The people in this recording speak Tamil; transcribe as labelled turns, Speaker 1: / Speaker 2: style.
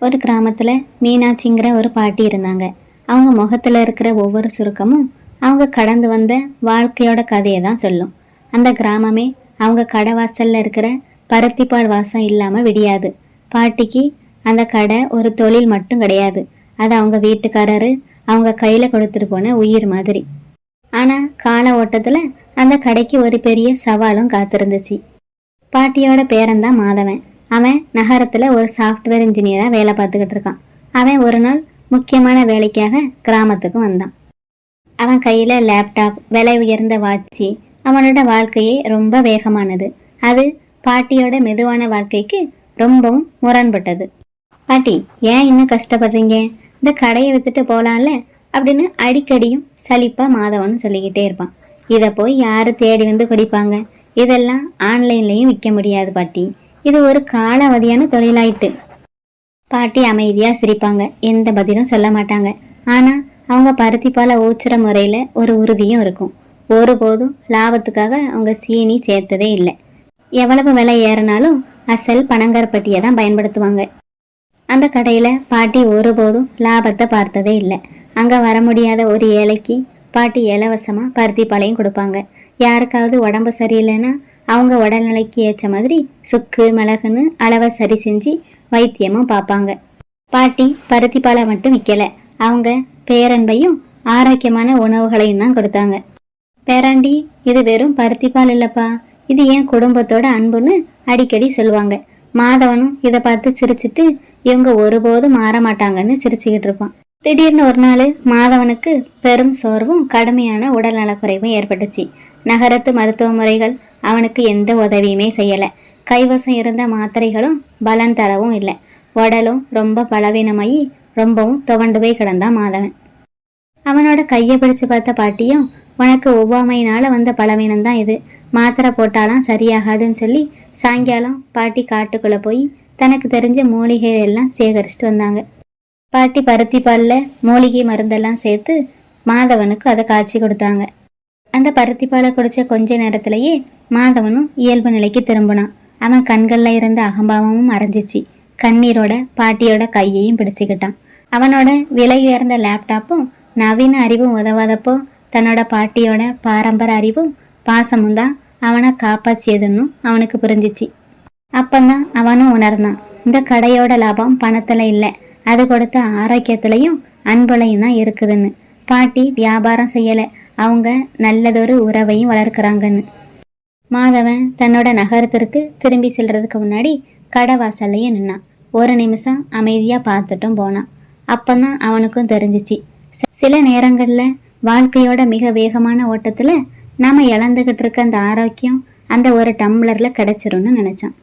Speaker 1: ஒரு கிராமத்தில் மீனாட்சிங்கிற ஒரு பாட்டி இருந்தாங்க. அவங்க முகத்தில் இருக்கிற ஒவ்வொரு சுருக்கமும் அவங்க கடந்து வந்த வாழ்க்கையோட கதையை தான் சொல்லும். அந்த கிராமமே அவங்க கடை வாசலில் இருக்கிற பருத்திப்பால் வாசம் இல்லாமல் விடியாது. பாட்டிக்கு அந்த கடை ஒரு தொழில் மட்டும் கிடையாது. அது அவங்க வீட்டுக்காரரு அவங்க கையில் கொடுத்துட்டு போன உயிர் மாதிரி. ஆனால் கால ஓட்டத்தில் அந்த கடைக்கு ஒரு பெரிய சவாலும் காத்திருந்துச்சு. பாட்டியோட பேரன்தான் மாதவன். அவன் நகரத்தில் ஒரு சாஃப்ட்வேர் இன்ஜினியராக வேலை பார்த்துக்கிட்டு இருக்கான். அவன் ஒரு நாள் முக்கியமான வேலைக்காக கிராமத்துக்கு வந்தான். அவன் கையில் லேப்டாப் விலை உயர்ந்த வாட்சி அவனோட வாழ்க்கையே ரொம்ப வேகமானது. அது பாட்டியோட மெதுவான வாழ்க்கைக்கு ரொம்பவும் முரண்பட்டது. பாட்டி ஏன் இன்னும் கஷ்டப்படுறீங்க? இந்த கடையை வித்துட்டு போகலாம்ல அப்படின்னு அடிக்கடியும் சலிப்பா மாதவனும் சொல்லிக்கிட்டே இருப்பான். இதை போய் யாரு தேடி வந்து குடிப்பாங்க? இதெல்லாம் ஆன்லைன்லயும் விற்க முடியாது பாட்டி. இது ஒரு காலாவதியான தொழிலாயிட்டு. பாட்டி அமைதியா சிரிப்பாங்க. எந்த பதிலும் சொல்ல மாட்டாங்க. ஆனா அவங்க பருத்தி பால ஊச்சுற முறையில ஒரு உறுதியும் இருக்கும். ஒருபோதும் லாபத்துக்காக அவங்க சீனி சேர்த்ததே இல்லை. எவ்வளவு விலை ஏறினாலும் அசல் பனங்கருப்பட்டியை தான் பயன்படுத்துவாங்க. அந்த கடையில பாட்டி ஒருபோதும் லாபத்தை பார்த்ததே இல்லை. அங்க வர முடியாத ஒரு ஏழைக்கு பாட்டி இலவசமா பருத்தி பாலையும் கொடுப்பாங்க. யாருக்காவது உடம்பு சரியில்லைன்னா அவங்க உடல்நிலைக்கு ஏற்ற மாதிரி சுக்கு மிளகுன்னு அளவை சரி செஞ்சு வைத்தியமும் பார்ப்பாங்க. பாட்டி பருத்தி பாலை மட்டும் விற்கலை அவங்க பேரன்பையும் ஆரோக்கியமான உணவுகளையும் தான் கொடுத்தாங்க. பேராண்டி இது வெறும் பருத்தி பால் இல்லப்பா. இது என் குடும்பத்தோட அன்புன்னு அடிக்கடி சொல்லுவாங்க. மாதவனும் இதை பார்த்து சிரிச்சிட்டு இவங்க ஒருபோதும் மாற மாட்டாங்கன்னு சிரிச்சுக்கிட்டு இருப்பான். திடீர்னு ஒரு நாள் மாதவனுக்கு பெரும் சோர்வும் கடுமையான உடல் நலக்குறைவும் ஏற்பட்டுச்சு. நகரத்து மருத்துவ முறைகள் அவனுக்கு எந்த உதவியுமே செய்யலை. கைவசம் இருந்த மாத்திரைகளும் பலன் தரவும் இல்லை. உடலும் ரொம்ப பலவீனமாகி ரொம்பவும் துவண்டு போய் கிடந்தான் மாதவன். அவனோட கையை பிடிச்சு பார்த்த பாட்டியும் உனக்கு ஒவ்வாமையினால வந்த பலவீனம் தான் இது. மாத்திரை போட்டாலாம் சரியாகாதுன்னு சொல்லி சாயங்காலம் பாட்டி காட்டுக்குள்ள போய் தனக்கு தெரிஞ்ச மூலிகைகள் எல்லாம் சேகரிச்சுட்டு வந்தாங்க. பாட்டி பருத்தி பால்ல மூலிகை மருந்தெல்லாம் சேர்த்து மாதவனுக்கு அதை காய்ச்சி கொடுத்தாங்க. அந்த பருத்தி பாலை குடிச்ச கொஞ்ச நேரத்திலேயே மாதவனும் இயல்பு நிலைக்கு திரும்பினான். அவன் கண்கள்ல இருந்த அகம்பாவமும் மறைஞ்சிச்சு. கண்ணீரோட பாட்டியோட கையையும் பிடிச்சுக்கிட்டான். அவனோட விலை உயர்ந்த லேப்டாப்பும் நவீன அறிவும் உதவாதப்போ தன்னோட பாட்டியோட பாரம்பரிய அறிவும் பாசமும் தான் அவனை காப்பாற்றியதுன்னு அவனுக்கு புரிஞ்சிச்சு. அப்பந்தான் அவனும் உணர்ந்தான். இந்த கடையோட லாபம் பணத்துல இல்லை. அது கொடுத்த ஆரோக்கியத்திலையும் அன்புலையும் தான் இருக்குதுன்னு. பாட்டி வியாபாரம் செய்யல. அவங்க நல்லதொரு உறவையும் வளர்க்குறாங்கன்னு. மாதவன் தன்னோட நகரத்திற்கு திரும்பி செல்றதுக்கு முன்னாடி கடை வாசல்லையும் நின்னான். ஒரு நிமிஷம் அமைதியா பார்த்துட்டும் போனான். அப்பந்தான் அவனுக்கும் தெரிஞ்சிச்சு. சில நேரங்களில் வாழ்க்கையோட மிக வேகமான ஓட்டத்துல நாம இழந்துகிட்டு இருக்க அந்த ஆரோக்கியம் அந்த ஒரு டம்ளர்ல கிடைச்சிரும்னு நினச்சான்.